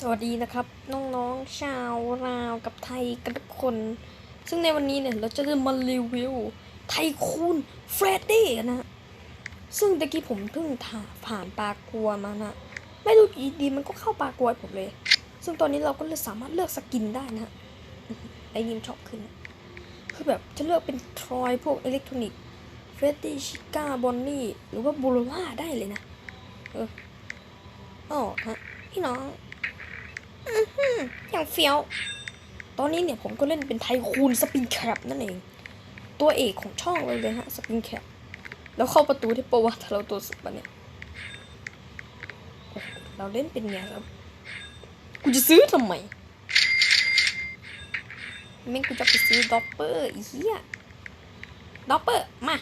สวัสดีนะครับ น้องๆชาวลาวกับไทยกันทุกคน ซึ่งในวันนี้เนี่ยเราจะมารีวิวไทคูนเฟรดดี้นะ ซึ่งตะกี้ผมเพิ่งผ่านปลากัวมานะไม่รู้อยู่ดีมันก็เข้าปลากัวผมเลย ซึ่งตอนนี้เราก็เลยสามารถเลือกสกินได้นะไอ้ยิมชอบขึ้น คือแบบจะเลือกเป็นทรอยพวกอิเล็กทรอนิกส์เฟรดดี้ชิก้าบอนนี่หรือว่าบูโรล่าได้เลยนะ เอออ๋อฮะพี่น้อง อย่างเฟี้ยว ตอนนี้เนี่ยผมก็เล่นเป็นไทคูนสปินแคปนั่นเอง ตัวเอกของช่องเลยเลยฮะสปินแคปแล้วเข้าประตูที่ประวัติเราตัวสุดปะเนี่ย เราเล่นเป็นไงครับ กูจะซื้อทำไมไม่งกูจะไปซื้อด็อปเปอร์อีเหี้ยด็อปเปอร์มา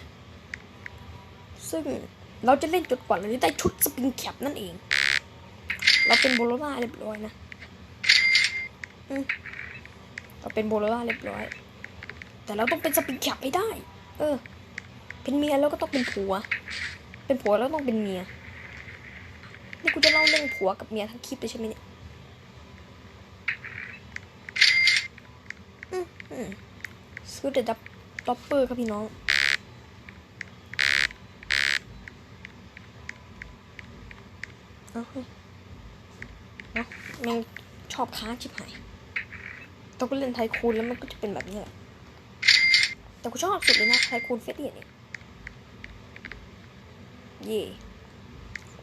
ซึ่งเราจะเล่นจนกว่าเราจะได้ชุดสปินแคปนั่นเอง เราเป็นโบโลล่าเรียบร้อยนะ เราเป็นโบโลล่าเรียบร้อย แต่เราต้องเป็นสปริงแคปให้ได้ เออ เป็นเมียแล้วก็ต้องเป็นผัว เป็นผัวแล้วต้องเป็นเมีย นี่กูจะเล่าเรื่องผัวกับเมียทั้งคลิปเลยใช่ไหมเนี่ยอืมอืมซื้อเดดับด็อปเปอร์ครับพี่น้องเอาเฮ้ยเนาะแม่งชอบค้างชิบหาย ต้องก็เล่นไทคูนแล้วมันก็จะเป็นแบบนี้แหละ แต่กูชอบสุดเลยนะไทคูนเฟสเดียเนี่ยเย่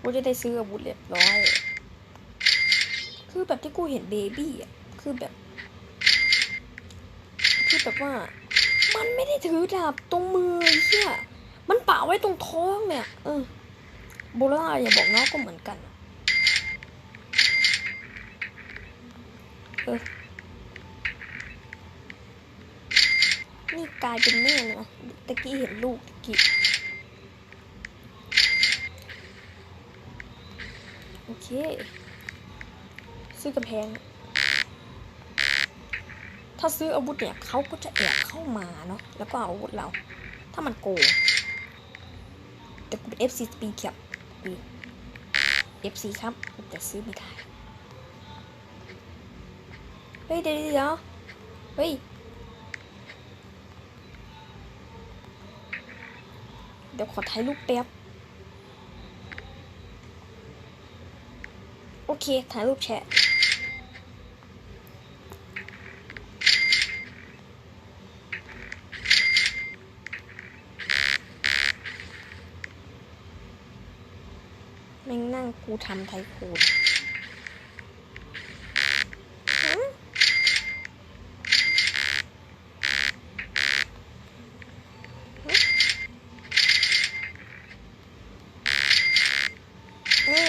กูจะได้ซื้ออาวุธเรียบร้อย คือแบบที่กูเห็นเบบี้อะ คือแบบ คือแบบว่า มันไม่ได้ถือดาบตรงมือเหี้ยมันป่าไว้ตรงท้องเนี่ย เออโบราณอย่าบอกนะก็เหมือนกัน เออ นี่กลายเป็นแม่เลยนะตะกี้เห็นลูกตะกี้โอเค ซื้อกระแพง ถ้าซื้ออาวุธเนี่ยเขาก็จะแอบเข้ามาเนาะแล้วก็เอาอาวุธเรา ถ้ามันโกงแต่กูเป็น FC ปีครับดี FC ครับแต่ซื้อไม่ได้ เฮ้ยเดี๋ยวเดี๋ยวเฮ้ย เดี๋ยวขอถ่ายรูปแป๊บ โอเค ถ่ายรูปแชะแม่งนั่งกูทำไทยคูดหืมหืมนี่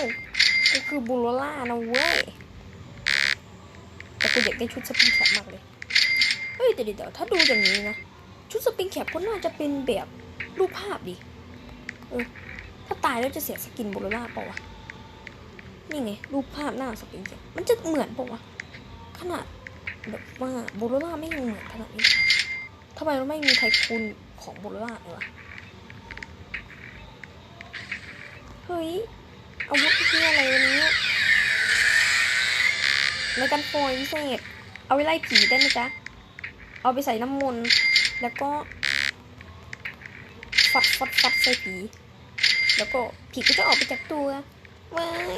กูคือ บูโรล่านะเว้ย แต่กูอยากได้ชุดสปริงแคปมากเลย เฮ้ยแต่เดี๋ยวถ้าดูอย่างนี้นะ ชุดสปริงแคปก็น่าจะเป็นแบบรูปภาพดิเออถ้าตายแล้วจะเสียสกินบูโรล่าเปล่าวะ นี่ไง รูปภาพหน้าสปริงเกตมันจะเหมือนป่ะวะ ขนาดแบบว่าโบโลล่าไม่ยังเหมือนขนาดนี้ทำไมมันไม่มีไทคูนของโบโลล่าเลยวะ เฮ้ย อาวุธที่อะไรวันนี้ในการโปรยพิเศษ เอาไว้ไล่ผีได้ไหมจ๊ะ เอาไปใส่น้ำมนต์แล้วก็ฟัดฟัดฟัดใส่ผี แล้วก็ผีก็จะออกไปจากตัวว้าย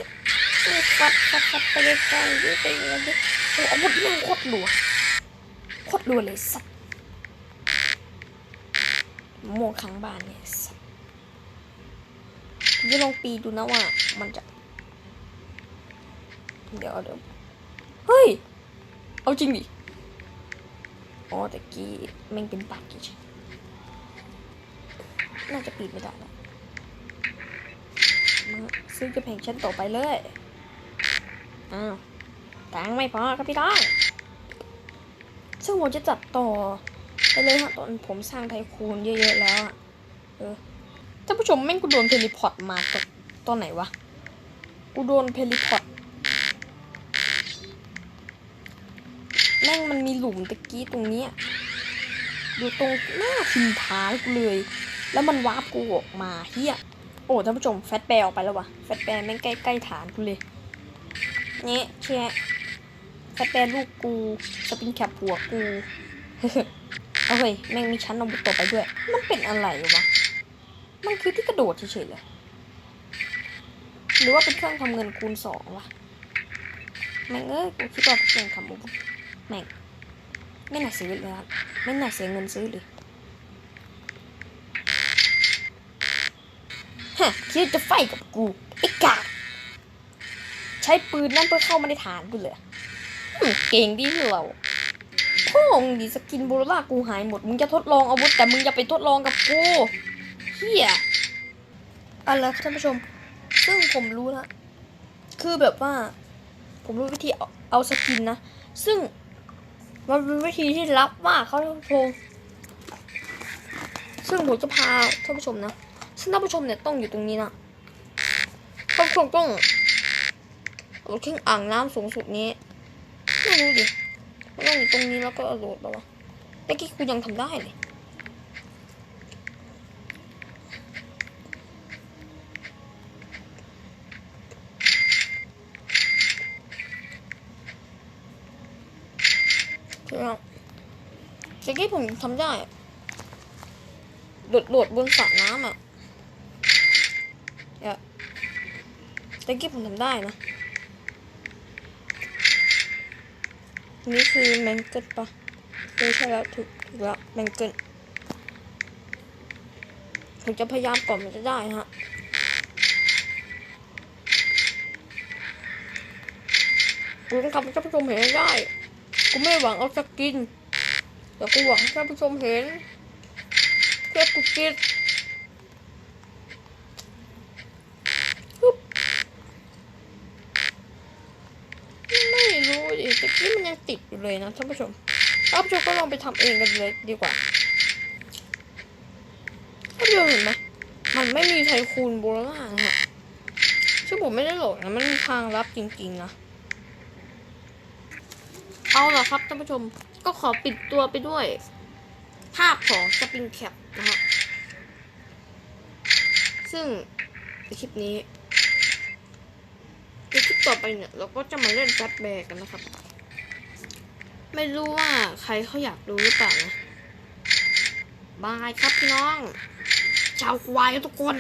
ฟัดฟัดฟัดไปไกลๆด้วยไปเลยโอ้อาวุธแม่โคตรรัวโคตรรัวเลยสัตว์โมงขังบ้านเนี่ยสั ตว์จะลองปีดูนะว่า มันจะ เดี๋ยวเดี๋ยวเฮ้ย เอาจริงดิ อ๋อแต่กี้แม่งเป็นปากกี่ชน่าจะปีดไม่ได้แล้วมาซื้อกระแพงชั้นต่อไปเลย อ้าวตังไม่พอครับพี่น้องซึ่งผมจะจัดต่อไปเลยฮะตอนผมสร้างไทคูนเยอะๆแล้วอะ เออ ท่านผู้ชมแม่งกูโดนเทเลพอร์ตมาตอนไหนวะ กูโดนเทเลพอร์ต แม่งมันมีหลุมตะกี้ตรงเนี้ยอยู่ตรงหน้าทินท้ายกูเลย แล้วมันวาร์ปกูออกมาเฮียโอ้ท่านผู้ชมแฟตแปรออกไปแล้ววะแฟตแปรแม่งใกล้ใกล้ฐานกูเลยเนี่ยแชะแฟตแบร์ลูกกูสปริงแคปหัวกูเอาเฮ้ยแม่งมีชั้นอาวุธต่อไปด้วย มันเป็นอะไรวะ มันคือที่กระโดดเฉยๆเลย หรือว่าเป็นเครื่องทำเงินคูณสองวะแม่งเอ้ยกูคิดว่าเป็นเครื่องทำอาวุธแม่งไม่น่าซื้อเลยครับไม่น่าเสียเงินซื้อเลยฮะคิดจะไฟกับกูไอ้กาใช้ปืนนั่นเพื่อเข้ามาในฐานกูเลยเก่งดีเราพ่องดีสกินโบโรล่ากูหายหมด มึงจะทดลองอาวุธแต่มึงอย่าไปทดลองกับกู เฮียอะไรครับท่านผู้ชม ซึ่งผมรู้ละคือแบบว่า ผมรู้วิธีเอาเอาสกินนะ ซึ่งมันเป็นวิธีที่ลับมากเขาท่านผู้ชม ซึ่งผมจะพาท่านผู้ชมนะ ซึ่งท่านผู้ชมเนี่ยต้องอยู่ตรงนี้นะท่านผู้ชมต้องเอาขึ้นอ่างน้ำสูงสุดนี้ไม่รู้ดิมันต้องอยู่ตรงนี้แล้วก็เอาโดดไปวะเมื่อกี้กูยังทำได้เลย ใช่ไหมครับเมื่อกี้ผมทำได้โดดโดดบนสระน้ำอะเนี่ยวเมื่อกี้ผมทำได้นะนี่คือแมงเกิลปะเออใช่แล้วถูกถูกแล้วแมงเกิลผมจะพยายามก่อนมันจะได้นะฮะกูต้องทำให้ท่านผู้ชมเห็นได้ กูไม่หวังเอาสกิน แต่กูหวังให้ท่านผู้ชมเห็นเพื่อกูคิดไม่รู้ดิตะกี้มันยังติดอยู่เลยนะท่านผู้ชมท่านผู้ชมก็ลองไปทำเองกันเลยดีกว่าท่านผู้ชมเห็นไหมมันไม่มีไทคูนโบราณนะฮะซึ่งผมไม่ได้โหลดนะ มันมีทางลับจริงๆนะ เอาละครับท่านผู้ชมก็ขอปิดตัวไปด้วย ภาพของสปริงแคปนะฮะซึ่งในคลิปนี้ในคลิปต่อไปเนี่ย เราก็จะมาเล่นแฟตแบกกันนะครับ ไม่รู้ว่าใครเขาอยากดูหรือเปล่านะบายครับพี่น้อง ชาวควายทุกคน